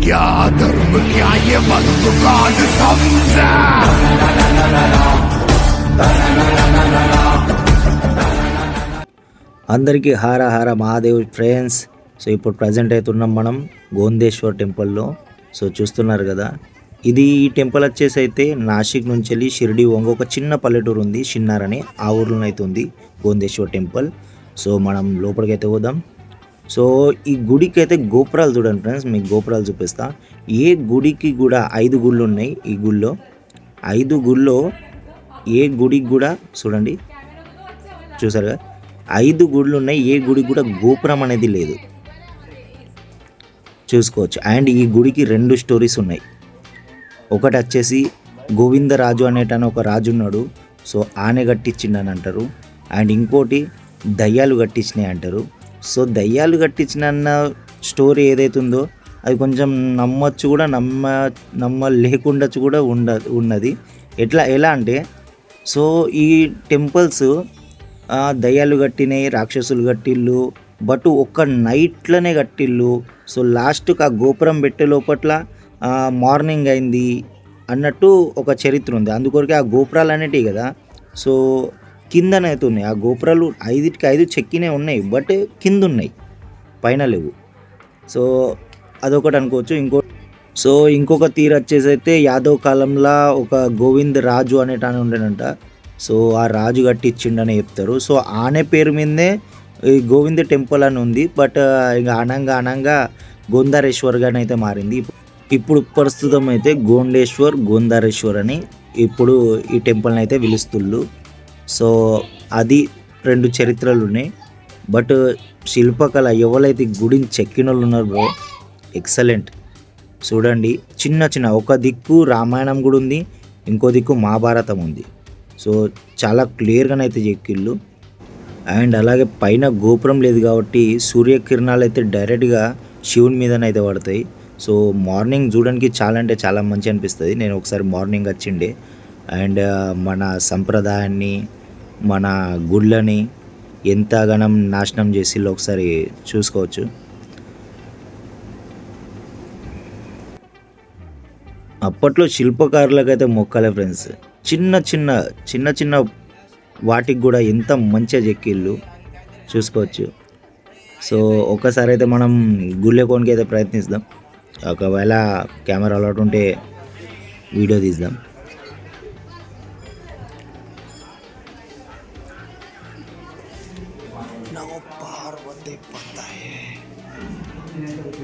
क्या धर्म क्या ये वक्त काल समझा అందరికీ హార హార మహాదేవ్ ఫ్రెండ్స్ సో ఇప్పుడు ప్రజెంట్ అయితే ఉన్నాం మనం గోందేశ్వర్ టెంపుల్లో సో చూస్తున్నారు కదా ఇది ఈ టెంపుల్ వచ్చేసి అయితే నాసిక్ నుంచి వెళ్ళి షిరిడి వంగ ఒక చిన్న పల్లెటూరు ఉంది షిన్నార్ అని ఆ ఊర్లో అయితే ఉంది గోందేశ్వర్ టెంపుల్ సో మనం లోపలికి అయితే పోదాం సో ఈ గుడికి అయితే గోపురాలు చూడండి ఫ్రెండ్స్ మీకు గోపురాలు చూపిస్తా. ఏ గుడికి కూడా ఐదు గుళ్ళు ఉన్నాయి ఈ గుళ్ళో? ఐదు గుళ్ళో ఏ గుడికి కూడా చూడండి చూసారుగా? ఐదు గుడులు ఉన్నాయి ఏ గుడికి కూడా గోపురం అనేది లేదు. చూసుకోవచ్చు. అండ్ ఈ గుడికి రెండు స్టోరీస్ ఉన్నాయి. ఒకటి వచ్చేసి గోవిందరాజు అనేటని ఒక రాజు ఉన్నాడు. సో ఆనే కట్టించిండని అంటారు. అండ్ ఇంకోటి దయ్యాలు కట్టించినాయి అంటారు. సో దయ్యాలు కట్టించిన స్టోరీ ఏదైతే ఉందో అది కొంచెం నమ్మచ్చు కూడా నమ్మ నమ్మ లేకుండొచ్చు కూడా ఉండ ఉన్నది. ఎట్లా ఎలా అంటే సో ఈ టెంపుల్స్ దయ్యాలు కట్టినాయి రాక్షసులు కట్టిళ్ళు బట్ ఒక్క నైట్లోనే కట్టిళ్ళు సో లాస్ట్కి ఆ గోపురం పెట్టే లోపట్ల మార్నింగ్ అయింది అన్నట్టు ఒక చరిత్ర ఉంది. అందుకొరకే ఆ గోపురాలు అనేటివి కదా. సో కిందనైతే ఉన్నాయి ఆ గోపురాలు ఐదుటికి ఐదు చెక్కినే ఉన్నాయి బట్ కింద ఉన్నాయి పైన లేవు. సో అదొకటి అనుకోవచ్చు. ఇంకో సో ఇంకొక తీరు వచ్చేసి అయితే యాదవ్ కాలంలో ఒక గోవింద్ రాజు అనేటానే ఉండేనంట. సో ఆ రాజు కట్టించిండని చెప్తారు. సో ఆనే పేరు మీదే ఈ గోవింద టెంపుల్ అని ఉంది. బట్ ఇక అనంగా అనంగా గోందారేశ్వర్గా అయితే మారింది. ఇప్పుడు ప్రస్తుతం అయితే గోండేశ్వర్ గోందారేశ్వర్ అని ఇప్పుడు ఈ టెంపుల్ని అయితే పిలుస్తుళ్ళు. సో అది రెండు చరిత్రలు ఉన్నాయి. బట్ శిల్పకళ ఎవరైతే గుడిని చెక్కిన వాళ్ళు ఉన్నారు బ్రో ఎక్సలెంట్. చూడండి చిన్న చిన్న ఒక దిక్కు రామాయణం కూడా ఉంది ఇంకో దిక్కు మహాభారతం ఉంది. సో చాలా క్లియర్గానైతే చెక్కిళ్ళు. అండ్ అలాగే పైన గోపురం లేదు కాబట్టి సూర్యకిరణాలు అయితే డైరెక్ట్గా శివుని మీదనైతే పడతాయి. సో మార్నింగ్ చూడడానికి చాలా అంటే చాలా మంచి అనిపిస్తుంది. నేను ఒకసారి మార్నింగ్ వచ్చిండే. అండ్ మన సంప్రదాయాన్ని మన గుళ్ళని ఎంతగానం నాశనం చేసి ఒకసారి చూసుకోవచ్చు. అప్పట్లో శిల్పకారులకైతే మొక్కలే ఫ్రెండ్స్. చిన్న చిన్న చిన్న చిన్న వాటికి కూడా ఎంత మంచిగా చెక్కిళ్ళు చూసుకోవచ్చు. సో ఒక్కసారి అయితే మనం గుళ్ళెకోనికి అయితే ప్రయత్నిస్తాం ఒకవేళ కెమెరా అలవాటు ఉంటే వీడియో తీద్దాం.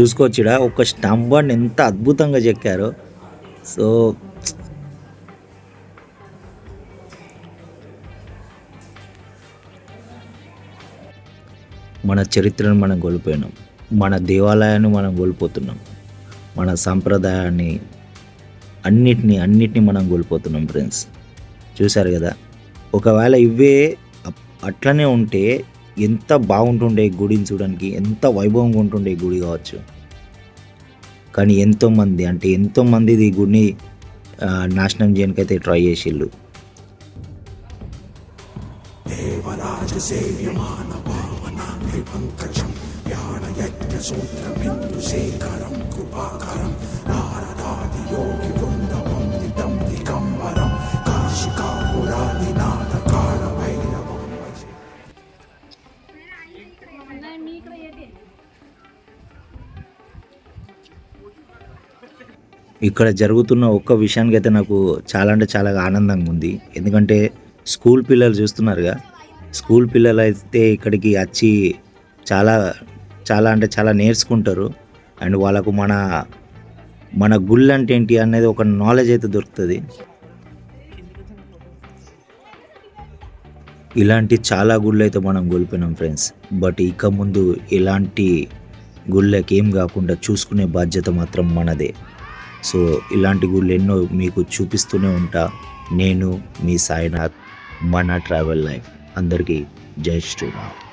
చూసుకోవచ్చుడా ఒక స్తంభాన్ని ఎంత అద్భుతంగా చెక్కారో. సో మన చరిత్రను మనం కోల్పోయినాం. మన దేవాలయాన్ని మనం కోల్పోతున్నాం. మన సాంప్రదాయాన్ని అన్నిటినీ అన్నిటినీ మనం కోల్పోతున్నాం ఫ్రెండ్స్. చూశారు కదా? ఒకవేళ ఇవే అప్- అట్లనే ఉంటే ఎంత బాగుంటుండే గుడిని చూడడానికి ఎంత వైభవంగా ఉంటుండే గుడి కావచ్చు. కానీ ఎంతోమంది అంటే ఎంతోమంది ఈ గుడిని నాశనం చేయడానికైతే ట్రై చేసిళ్ళు. ఇక్కడ జరుగుతున్న ఒక్క విషయానికి అయితే నాకు చాలా అంటే చాలా ఆనందంగా ఉంది. ఎందుకంటే స్కూల్ పిల్లలు చూస్తున్నారుగా. స్కూల్ పిల్లలు అయితే ఇక్కడికి వచ్చి చాలా చాలా అంటే చాలా నేర్చుకుంటారు. అండ్ వాళ్ళకు మన మన గుళ్ళు అంటే ఏంటి అనేది ఒక నాలెడ్జ్ అయితే దొరుకుతుంది. ఇలాంటి చాలా గుళ్ళు అయితే మనం కోల్పోయినాం ఫ్రెండ్స్ బట్ ఇక ముందు ఇలాంటి గుళ్ళకి ఏం కాకుండా చూసుకునే బాధ్యత మాత్రం మనదే. సో ఇలాంటి గుళ్ళు ఎన్నో మీకు చూపిస్తూనే ఉంటా. నేను మీ సాయినాథ్ మన ట్రావెల్ లైఫ్. అందరికీ జై శ్రీరామ్.